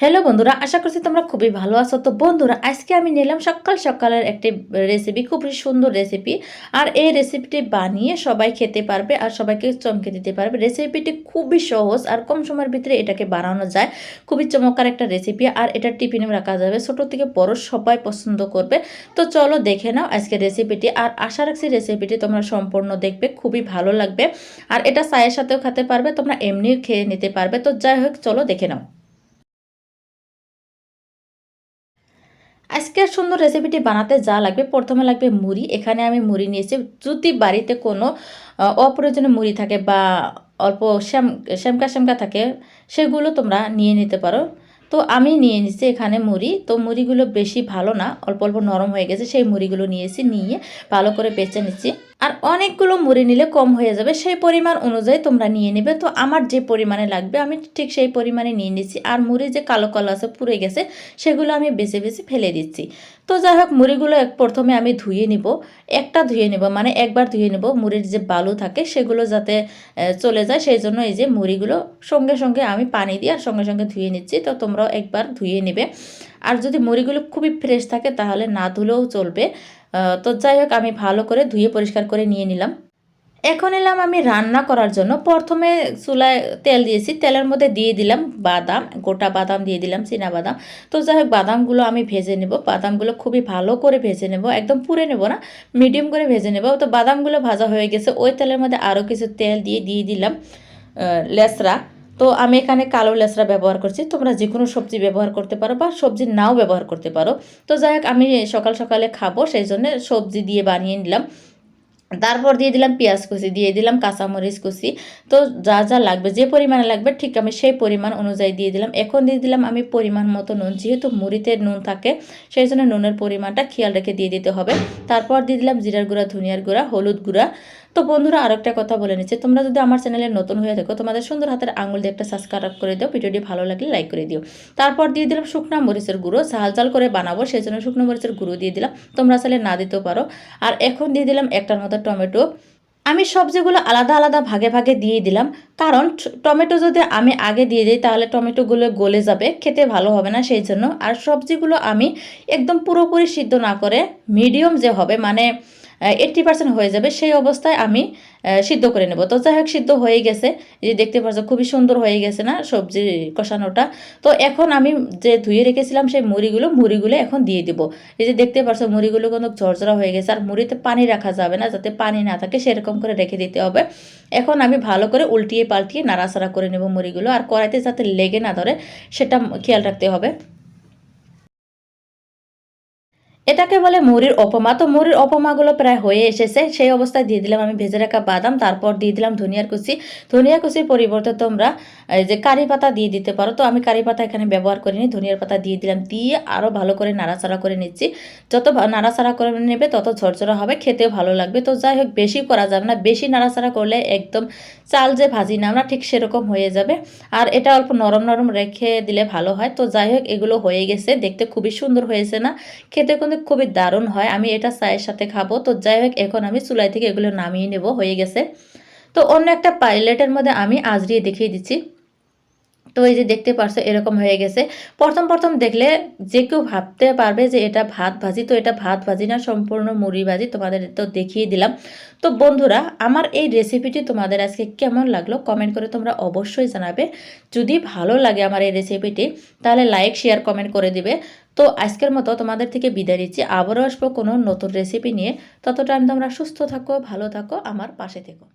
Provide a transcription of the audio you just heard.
Hello বন্ধুরা, আশা করছি তোমরা খুবই ভালো আছো। তো বন্ধুরা, আজকে আমি নিলাম সকাল সকালের একটি রেসিপি খুবই সুন্দর রেসিপি আর এই রেসিপিটি বানিয়ে সবাই খেতে পারবে আর সবাইকে চমকে দিতে পারবে। রেসিপিটি খুবই সহজ আর কম সময়ের ভিতরে এটাকে বানানো যায়। খুবই চমৎকার একটা রেসিপি আর এটা টিফিনে রাখা যাবে। ছোট থেকে বড় সবাই পছন্দ করবে। তো চলো দেখে নাও আজকে রেসিপিটি আর আশা রাখছি রেসিপিটি তোমরা সম্পূর্ণ দেখবে, খুবই ভালো লাগবে। আর এটা চায়ের সাথেও খেতে পারবে, তোমরা এমনিও খেয়ে নিতে পারবে। তো যাই হোক, চলো দেখে নাও। আজকের সুন্দর রেসিপিটি বানাতে যা লাগবে, প্রথমে লাগবে মুড়ি। এখানে আমি মুড়ি নিয়েছি। যদি বাড়িতে কোনো অপ্রয়োজনীয় মুড়ি থাকে বা অল্প শ্যাম, শ্যামকা শ্যামকা থাকে, সেগুলো তোমরা নিয়ে নিতে পারো। তো আমি নিয়ে নিচ্ছি এখানে মুড়ি। তো মুড়িগুলো বেশি ভালো না, অল্প অল্প নরম হয়ে গেছে, সেই মুড়িগুলো নিয়েছি, নিয়ে ভালো করে বেছে নিচ্ছি। আর অনেকগুলো মুড়ি নিলে কম হয়ে যাবে। সেই পরিমাণ অনুযায়ী তোমরা নিয়ে নেবে। তো আমার যে পরিমাণে লাগবে, আমি ঠিক সেই পরিমাণে নিয়ে নিচ্ছি। আর মুড়ি যে কালো কালো আছে, পুড়ে গেছে, সেগুলো আমি বেছে বেছে ফেলে দিচ্ছি। তো যাই হোক, মুড়িগুলো এক প্রথমে আমি ধুয়ে নিব। একটা ধুয়ে নেব মানে একবার ধুয়ে নেব। মুড়ির যে বালু থাকে, সেগুলো যাতে চলে যায়। সেই জন্য এই যে মুড়িগুলো সঙ্গে সঙ্গে আমি পানি দিয়ে আর সঙ্গে সঙ্গে ধুয়ে নিচ্ছি। তো তোমরাও একবার ধুয়ে নেবে। আর যদি মুড়িগুলো খুবই ফ্রেশ থাকে, তাহলে না ধুলেও চলবে। তো যাই হোক, আমি ভালো করে ধুয়ে পরিষ্কার করে নিয়ে নিলাম। এখন এলাম আমি রান্না করার জন্য। প্রথমে চুলায় তেল দিয়েছি। তেলের মধ্যে দিয়ে দিলাম বাদাম, গোটা বাদাম দিয়ে দিলাম, চীনা বাদাম। তো যাই হোক, বাদামগুলো আমি ভেজে নেব। বাদামগুলো খুবই ভালো করে ভেজে নেব। একদম পুড়ে নেব না মিডিয়াম করে ভেজে নেব। তো বাদামগুলো ভাজা হয়ে গেছে। ওই তেলের মধ্যে আরও কিছু তেল দিয়ে দিয়ে দিলাম লেসরা। তো আমি এখানে কালো লেসরা ব্যবহার করছি। তোমরা যে কোনো সবজি ব্যবহার করতে পারো বা সবজি নাও ব্যবহার করতে পারো। তো যাই হোক, আমি সকাল সকালে খাব, সেই জন্য সবজি দিয়ে বানিয়ে নিলাম। তারপর দিয়ে দিলাম পেঁয়াজ কুচি, দিয়ে দিলাম কাঁচামরিচ কুচি। তো যা যা লাগবে, যে পরিমাণে লাগবে, ঠিক আমি সেই পরিমাণ অনুযায়ী দিয়ে দিলাম। এখন দিয়ে দিলাম আমি পরিমাণ মতো নুন, যেহেতু মুড়িতে নুন থাকে, সেই জন্য নুনের পরিমাণটা খেয়াল রেখে দিয়ে দিতে হবে। তারপর দিয়ে দিলাম জিরার গুঁড়া, ধনিয়ার গুঁড়া, হলুদ গুঁড়া। তো বন্ধুরা আর একটা কথা বলে নিচ্ছে। তোমরা যদি আমার চ্যানেলে নতুন হয়ে থাকো, তোমাদের সুন্দর হাতের আঙুল দিয়ে একটা সাবস্ক্রাইব করে দিও, ভিডিওটি ভালো লাগলে লাইক করে দিও। তারপর দিয়ে দিলাম শুকনা মরিচের গুঁড়ো, ঝাল ঝাল করে বানাবো সেই জন্য শুকনো মরিচের গুঁড়ো দিয়ে দিলাম। তোমরা চাইলে না দিতেও পারো। আর এখন দিয়ে দিলাম একটার মতো টমেটো। আমি সবজিগুলো আলাদা আলাদা ভাগে ভাগে দিয়ে দিলাম। কারণ টমেটো যদি আমি আগে দিয়ে দিই, তাহলে টমেটোগুলো গলে যাবে, খেতে ভালো হবে না সেই জন্য আর সবজিগুলো আমি একদম পুরোপুরি সিদ্ধ না করে মিডিয়াম যে হবে মানে এইট্টি পার্সেন্ট হয়ে যাবে, সেই অবস্থায় আমি সিদ্ধ করে নেব। তো যাই হোক, সিদ্ধ হয়ে গেছে। যে দেখতে পাচ্ছ খুবই সুন্দর হয়ে গেছে না সবজি কষানোটা। তো এখন আমি যে ধুয়ে রেখেছিলাম সেই মুড়িগুলো মুড়িগুলো এখন দিয়ে দিব। এই যে দেখতে পাচ্ছ মুড়িগুলো কিন্তু ঝরঝরা হয়ে গেছে। আর মুড়িতে পানি রাখা যাবে না, যাতে পানি না থাকে, সেরকম করে রেখে দিতে হবে। এখন আমি ভালো করে উল্টিয়ে পাল্টিয়ে নাড়াচাড়া করে নেব মুড়িগুলো। আর কড়াইতে যাতে লেগে না ধরে, সেটা খেয়াল রাখতে হবে। এটাকে বলে মুড়ির অপমা তো মুড়ির অপমাগুলো প্রায় হয়ে এসেছে। সেই অবস্থায় দিয়ে দিলাম আমি ভেজে রাখা বাদাম, তারপর দিয়ে দিলাম ধনিয়ার কুচি। ধনিয়া কুচির পরিবর্তে তোমরা যে কারি পাতা দিয়ে দিতে পারো। তো আমি কারি পাতা এখানে ব্যবহার করিনি, ধনিয়ার পাতা দিয়ে দিলাম। দিয়ে আরও ভালো করে নাড়াচাড়া করে নিচ্ছি। যত নাড়াচাড়া করে নেবে তত ঝরঝরা হবে, খেতেও ভালো লাগবে। তো যাই হোক, বেশি করা যাবে না। বেশি নাড়াচাড়া করলে একদম চাল যে ভাজি না আমরা ঠিক সেরকম হয়ে যাবে। আর এটা অল্প নরম নরম রেখে দিলে ভালো হয়। তো যাই হোক, এগুলো হয়ে গেছে। দেখতে খুবই সুন্দর হয়েছে না? খেতে কিন্তু খুবই দারুণ হয়। আমি এটা চায়ের সাথে খাব। তো যাই হোক, এখন আমি চুলাই থেকে এগুলো নামিয়ে নেব। হয়ে গেছে। তো অন্য একটা পাইলেটের মধ্যে আমি আজরিয়ে দেখিয়ে দিচ্ছি। তো এই যে দেখতে পারছ, এরকম হয়ে গেছে। প্রথম প্রথম দেখলে যে কেউ ভাবতে পারবে যে এটা ভাত ভাজি। তো এটা ভাত ভাজি না, সম্পূর্ণ মুড়ি ভাজি। তোমাদের তো দেখিয়ে দিলাম। তো বন্ধুরা, আমার এই রেসিপিটি তোমাদের আজকে কেমন লাগল কমেন্ট করে তোমরা অবশ্যই জানাবে। যদি ভালো লাগে আমার এই রেসিপিটি, তাহলে লাইক, শেয়ার, কমেন্ট করে দিবে। তো আজকের মতো তোমাদের থেকে বিদায় দিচ্ছি আবারও আসব কোনো নতুন রেসিপি নিয়ে। ততটা আমি তোমরা সুস্থ থাকো, ভালো থাকো, আমার পাশে থেকো।